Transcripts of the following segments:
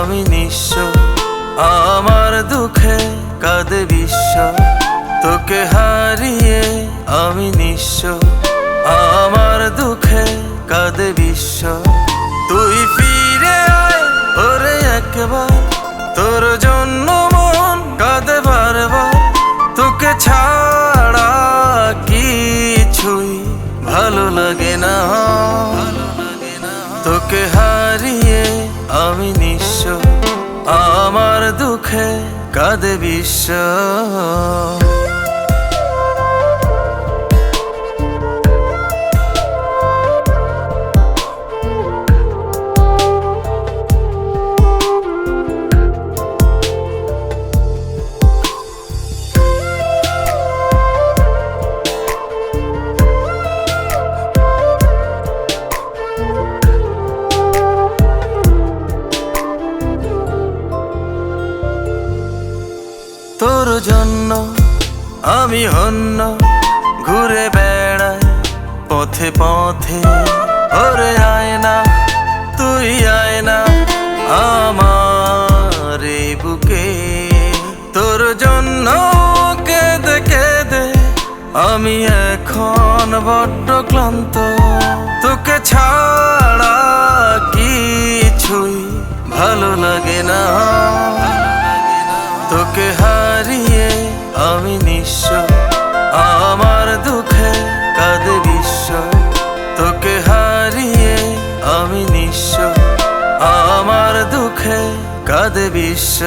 আমি নিঃস আমার দুঃখে কাঁদে বিশ্ব। তোকে হারিয়ে আমি নিঃস আমার দুঃখে কাঁদে বিশ্ব। তুই ফিরে ওরে একবার, তোর জন্য মন কাঁদে বারবার। তোকে ছাড়া কিছুই ভালো লাগে না। তোকে হার দুঃখে কাঁদে বিশ্ব। জন্য আমি হন্য ঘুরে বেড়াই পথে পথে। ওরে আয় না তুই আয় না আমার বুকে। তোর জন্য কেঁদে কেঁদে আমি এখন বড্ড ক্লান্ত। তোকে ছাড়া কিছুই ভালো লাগে না। আমি নিঃস্ব আমার দুঃখে কাদ বিশ্ব তোকে হারিয়ে আমি নিঃস্ব আমার দুঃখে কাদ বিশ্ব।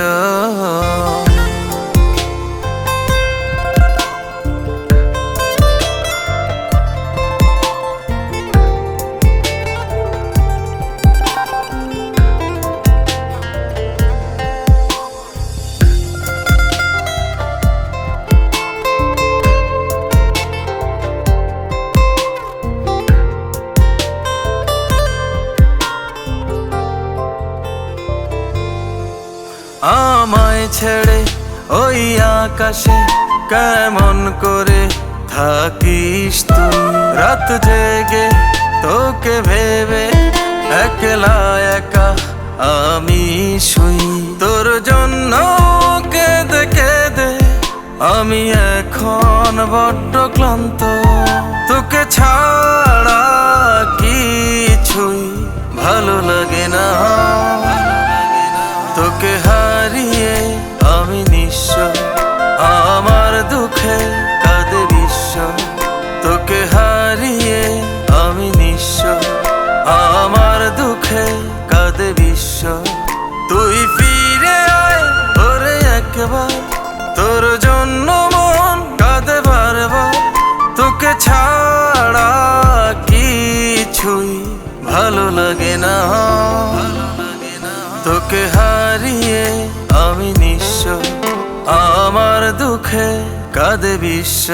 আমায় ছেড়ে ওই আকাশে কেমন করে থাকিস তুই? রাত জেগে তোকে ভেবে একলা একা আমি শুই। তোর জন্য কেঁদে কেঁদে আমি এখন বড্ড ক্লান্ত। তোকে ছাড়া ছাড়া কিছুই ভালো লাগে না। তোকে হারিয়ে আমি নিঃস্ব আমার দুঃখে কাঁদে বিশ্ব।